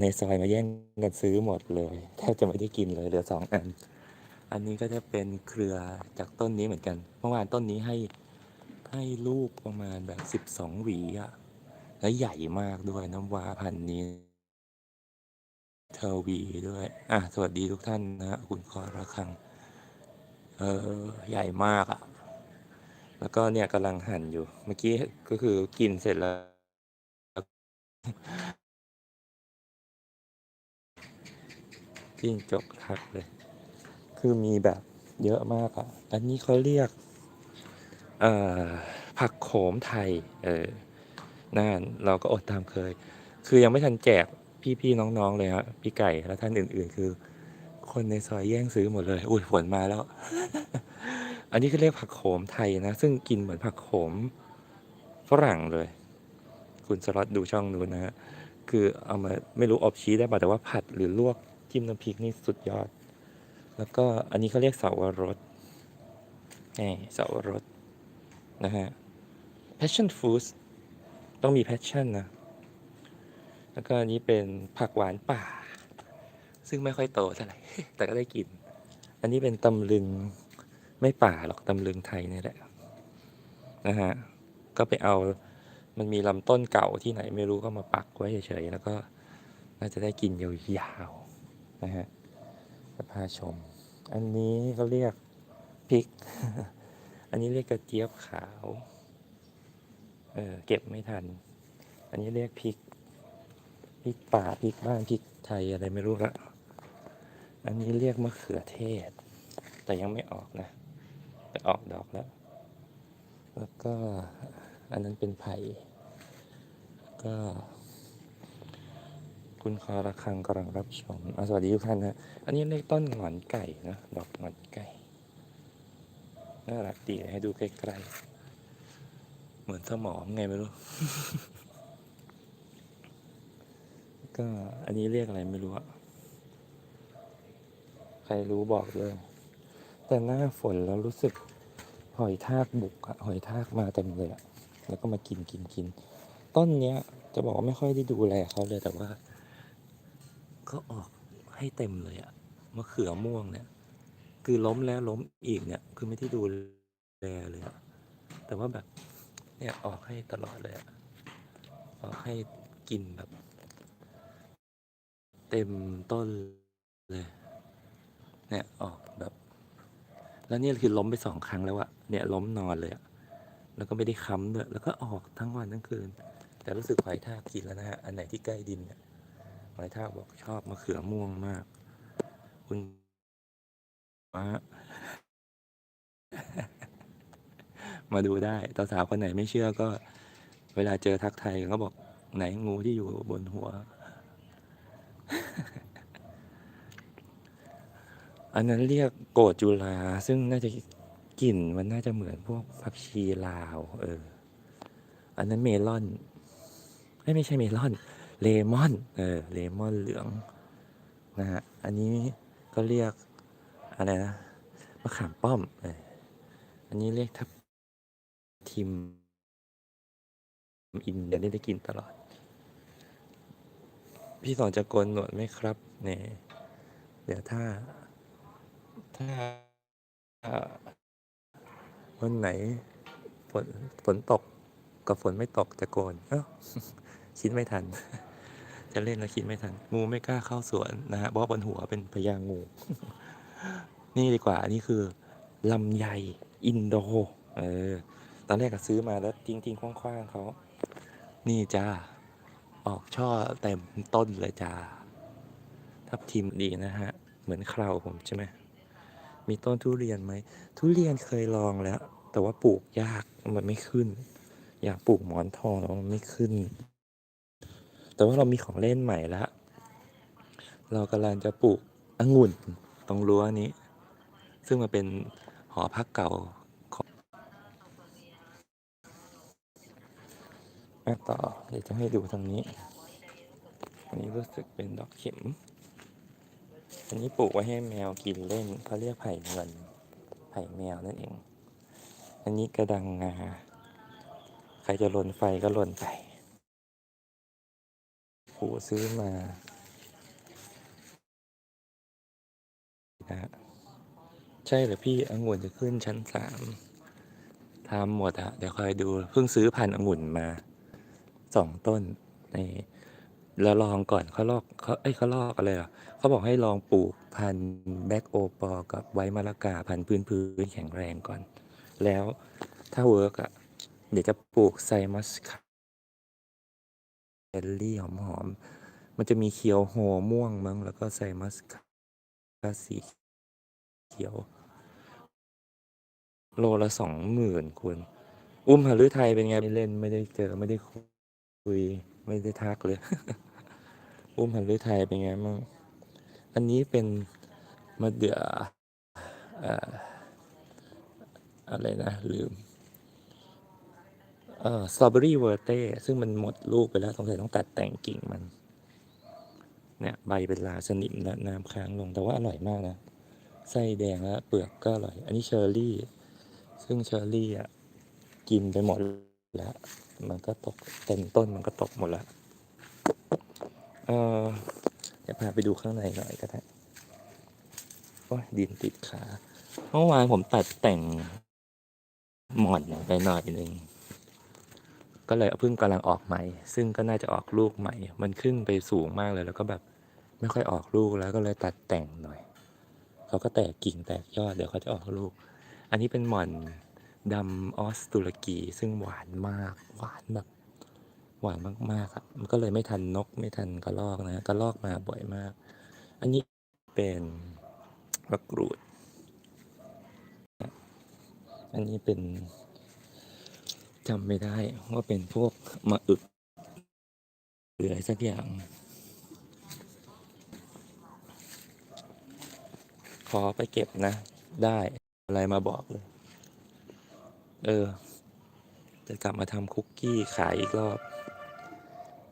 ในซอยมาแย่งกันซื้อหมดเลยแทบจะไม่ได้กินเลยเหลือสองอัน อันนี้ก็จะเป็นเครือจากต้นนี้เหมือนกันเมื่อวานต้นนี้ให้ให้ลูกประมาณแบบสิบสองหวีอะและใหญ่มากด้วยน้ำว้าพันนี้เทอวีด้วย อะ สวัสดีทุกท่านนะฮะคุณคอระคัง เออใหญ่มากอะ แล้วก็เนี่ยกำลังหั่นอยู่ เมื่อกี้ก็คือกินเสร็จแล้ว จิ้งจกทักเลย คือมีแบบเยอะมากอะอันนี้เขาเรียกผักโขมไทย เออนั่นเราก็อดตามเคย คือยังไม่ทันแจกพี่ๆน้องๆเลยฮะพี่ไก่และท่านอื่น ๆ คือ คนในซอยแย่งซื้อหมดเลย อุ้ยฝนมาแล้ว อันนี้ก็เรียกผักโขมไทยนะ ซึ่งกินเหมือนผักโขมฝรั่งเลย คุณสล็อตดูช่องนู้นนะฮะ คือเอามาไม่รู้อบชีสได้ป่ะแต่ว่าผัดหรือลวก จิ้มน้ำพริกนี่สุดยอด แล้วก็อันนี้เขาเรียกเสาวรสนี่เสาวรสนะฮะ passion fruit ต้องมี passion นะ แล้วก็อันนี้เป็นผักหวานป่า ซึ่งไม่ค่อยโตเท่าไหร่ แต่ก็ได้กิน อันนี้เป็นตำลึงไม่ป่าหรอกตำลึงไทยนี่แหละนะฮะ ก็ไปเอามันมีลำต้นเก่าที่ไหนไม่รู้ก็มาปักไว้เฉยๆ แล้วก็น่าจะได้กินยาวๆ นะฮะจะพาชม อันนี้เขาเรียกพริก อันนี้เรียกกระเจี๊ยบขาว เออเก็บไม่ทัน อันนี้เรียกพริก พริกป่าพริกบ้านพริกไทยอะไรไม่รู้ละ อันนี้เรียกมะเขือเทศ แต่ยังไม่ออกนะ แต่ออกดอกแล้ว แล้วก็อันนั้นเป็นไผ่ก็ คุณคอระคังกำลังรับชมอะสวัสดีทุกท่านนะ อันนี้เรียกต้นหงอนไก่นะ ดอกหงอนไก่ น่ารักดีให้ดูใกล้ๆ เหมือนสมองไงไม่รู้ ก็อันนี้เรียกอะไรไม่รู้อะใครรู้บอกเลยแต่หน้าฝนแล้วรู้สึกหอยทากบุกอะหอยทากมาเต็มเลยอะแล้วก็มากินกินกิน ต้นเนี้ยจะบอกว่าไม่ค่อยได้ดูแลเขาเลยแต่ว่า ก็ออกให้เต็มเลยอะมะเขือม่วงเนี่ย คือล้มแล้วล้มอีกเนี่ย คือไม่ได้ดูแลเลยอะแต่ว่าแบบเนี่ยออกให้ตลอดเลยอะออกให้กินแบบ เต็มต้นเลยเนี่ยออกแบบ แล้วนี่คือล้มไปสองครั้งแล้วอะเนี่ยล้มนอนเลยอะแล้วก็ไม่ได้ค้ำด้วยแล้วก็ออกทั้งวันทั้งคืน แต่รู้สึกไหอยทากินแล้วนะฮะอันไหนที่ใกล้ดินเนี่ย หอยทาบอกชอบมะเขือม่วงมาก คุณมามาดูได้ตาสาวคนไหนไม่เชื่อก็ เวลาเจอทักไทยก็บอกไหนงูที่อยู่บนหัว อันนั้นเรียกโกดจุลา ซึ่งน่าจะกลิ่นมันน่าจะเหมือนพวกผักชีลาว เออ อันนั้นเมลอนเอ้ยไม่ใช่เมลอน เลมอน เออ เลมอนเหลืองนะฮะ อันนี้ก็เรียกอะไรนะ มะขามป้อม เออ อันนี้เรียกทับทิมอินเดียได้กินตลอด พี่สอนจะโกนหนวดไหมครับ เนี่ย เดี๋ยวถ้า ถ้าอ่าวันไหนฝนฝนตกกับฝนไม่ตกจะโกน เอ้าคิดไม่ทัน จะเล่นแล้วคิดไม่ทัน งูไม่กล้าเข้าสวนนะฮะเพราะบนหัวเป็นพญางู นี่ดีกว่า อันนี้คือลำไยอินโด เออ ตอนแรกก็ซื้อมาแล้วทิ้งทิ้งๆคว้างๆเขา นี่จ้า ออกช่อเต็มต้นเลยจ้า ทับทิมดีนะฮะ เหมือนเคราวผมใช่ไหม มีต้นทุเรียนไหม ทุเรียนเคยลองแล้ว แต่ว่าปลูกยาก มันไม่ขึ้น อยากปลูกหมอนทองแล้วมันไม่ขึ้น แต่ว่าเรามีของเล่นใหม่แล้วเรากำลังจะปลูกองุ่นตรงรั้วนี้ ซึ่งมันเป็นหอพักเก่าของมาต่อเดี๋ยวจะให้ดูทางนี้ อันนี้รู้สึกเป็นดอกเข็ม อันนี้ปลูกไว้ให้แมวกินเล่นเขาเรียกไผ่เงิน ไผ่แมวนั่นเอง อันนี้กระดังงา ใครจะลนไฟก็ลนไป ผูซื้อมานะใช่เหรอพี่องุ่นจะขึ้นชั้นสามทำหมดอะเดี๋ยวคอยดูเพิ่งซื้อพันองุ่นมาสองต้นในแล้วลองก่อนเขาลอกเขาไอ้เขาลอกอะไรหรอเขาบอกให้ลองปลูกพันแบ็กโอปอกับไว้มะละกาพันพื้นพื้นแข็งแรงก่อน แล้วถ้าเวิร์กอะเดี๋ยวจะปลูกไซมัสคา อลลี่หอมๆ มันจะมีเขียวโหม่วงมั้งแล้วก็ไซมัสคาสีเขียว โลละสองหมื่นคุณ อุ้มหฤทัยเป็นไงไม่เล่นไม่ได้เจอไม่ได้คุย ไม่ได้ทักเลย อุ้มหฤทัยเป็นไงมั่งอันนี้เป็นมะเดื่ออ่าอะไรนะ ลืม เอ่อสตรอเบอรี่เวอร์เต้ซึ่งมันหมดลูกไปแล้วสงสัยต้องตัดแต่งกิ่งมัน เนี่ยใบเป็นลาสนิมและน้ำค้างลงแต่ว่าอร่อยมากนะไส้แดงและเปลือกก็อร่อย อันนี้เชอร์รี่ ซึ่งเชอร์รี่อะกินไปหมดแล้ว มันก็ตกเต็มต้นมันก็ตกหมดแล้วเออเดี๋ยวพาไปดูข้างในหน่อยก็ได้โอ้ยดินติดขาเมื่อวานผมตัดแต่งหมอนไปหน่อยหนึ่ง ก็เลยเพิ่งกำลังออกใหม่ ซึ่งก็น่าจะออกลูกใหม่ มันขึ้นไปสูงมากเลย แล้วก็แบบไม่ค่อยออกลูกแล้วก็เลยตัดแต่งหน่อย เขาก็แตกกิ่งแตกยอดเดี๋ยวเขาจะออกลูก อันนี้เป็นหม่อนดำออสตุรกี ซึ่งหวานมาก หวานแบบหวานมากๆครับมันก็เลยไม่ทันนกไม่ทันกระรอกนะกระรอกมาบ่อยมาก อันนี้เป็นมะกรูด อันนี้เป็น จำไม่ได้ว่าเป็นพวกมะอึกหรืออะไรสักอย่าง ขอไปเก็บนะ ได้อะไรมาบอกเลย เออ จะกลับมาทำคุกกี้ขายอีกรอบ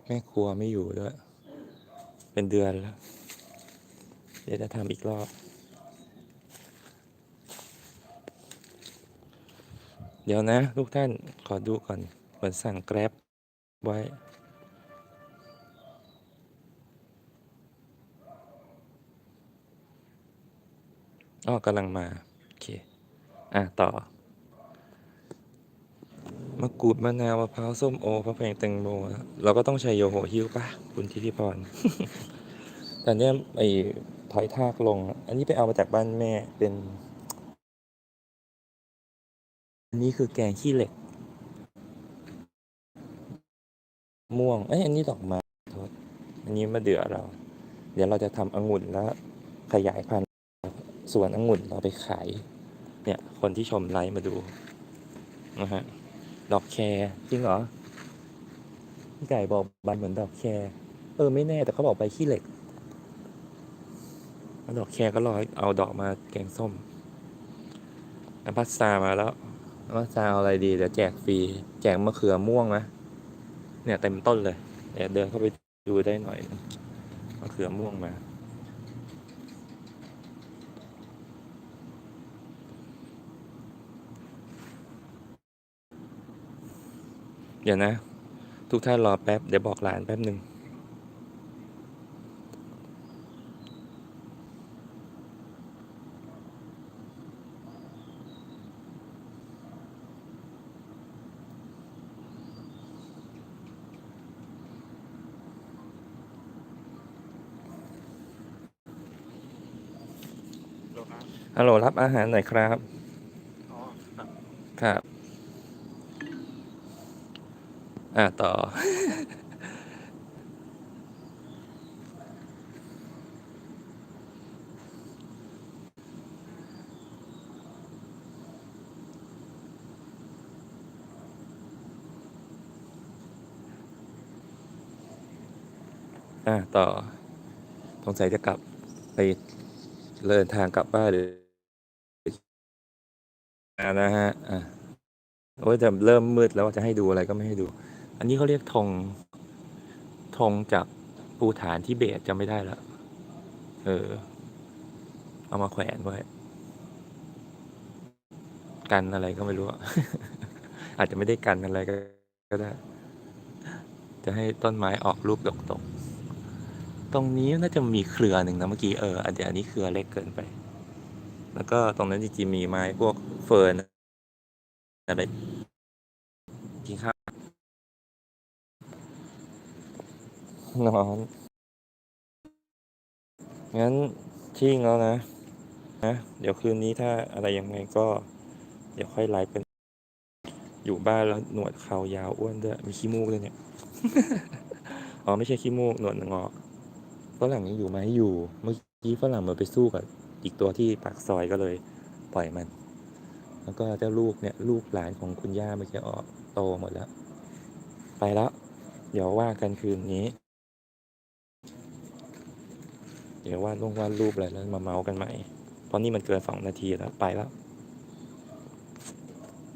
แม่ครัวไม่อยู่ด้วย เป็นเดือนแล้ว เดี๋ยวจะทำอีกรอบ เดี๋ยวนะทุกท่านขอดูก่อนเหมือนสั่งแกร็บไว้ อ๋อกำลังมา โอเค อะ ต่อ มะกรูดมะนาวมะพร้าวส้มโอพระแพงแตงโมเราก็ต้องใช้โยโหฮิ้วป่ะคุณทิติพร แต่เนี้ยไอ้ถอยทากลง อันนี้ไปเอามาจากบ้านแม่เป็น นี้คือแกงขี้เหล็ก ม่วง เอ้ย อันนี้ดอกไม้โทษอันนี้มะเดื่อเรา เดี๋ยวเราจะทำองุ่นแล้วขยายพันธุ์สวนองุ่นเราไปขาย เนี่ย คนที่ชมไลฟ์มาดูนะฮะ ดอกแคร์จริงเหรอ พี่ไก่บอกใบเหมือนดอกแคร์เออ ไม่แน่แต่เขาบอกใบขี้เหล็กแล้วดอกแคร์ก็รอเอาดอกมาแกงส้มน้ำพัสตามาแล้ว น้ำพัสตาเอาอะไรดีเดี๋ยวแจกฟรี แจกมะเขือม่วงนะเนี่ยเต็มต้นเลยเดี๋ยวเดินเข้าไปดูได้หน่อยมะเขือม่วงมาเดี๋ยวนะ ทุกท่านรอแป๊บ เดี๋ยวบอกหลานแป๊บหนึ่ง ฮัลโหลรับอาหารหน่อยครับอ๋อครับ ครับ อ่าต่อ อ่าต่อสงสัยจะกลับไปเดินทางกลับบ้านหรืออ่า นะฮะอ่าโอ้ยแต่เริ่มมืดแล้วจะให้ดูอะไรก็ไม่ให้ดู อันนี้เขาเรียกธงธงจากภูฐานที่เบสจำไม่ได้แล้วเออ เอามาแขวนไว้ กันอะไรก็ไม่รู้ อาจจะไม่ได้กันอะไรก็ก็ได้ จะให้ต้นไม้ออกลูกดกตก ตรงนี้น่าจะมีเครือหนึ่งนะเมื่อกี้เอออันเดี๋ยวอันนี้เครือเล็กเกินไป แล้วก็ตรงนั้นจริงๆมีไม้พวก เฟิร์นอะไรกินข้าวนอนงั้นทิ้งแล้วนะนะ เดี๋ยวคืนนี้ถ้าอะไรยังไงก็ เดี๋ยวค่อยไลฟ์กันอยู่บ้านแล้วหนวดเขายาวอ้วนด้วยมีขี้มูกด้วยเนี่ย อ๋อไม่ใช่ขี้มูกหนวดงอกฝรั่งยังอยู่ไหมอยู่ เมื่อกี้ฝรั่งมันไปสู้กับอีกตัวที่ปากซอยก็เลย ปล่อยมัน แล้วก็เจ้าลูกเนี่ยลูกหลานของคุณย่าเมื่อกี้ออกโตหมดแล้ว ไปแล้ว เดี๋ยวว่ากันคืนนี้ เดี๋ยววาดลงวาดรูปอะไรแล้วมาเมาส์กันใหม่ เพราะนี่มันเกินสองนาทีแล้วไปแล้ว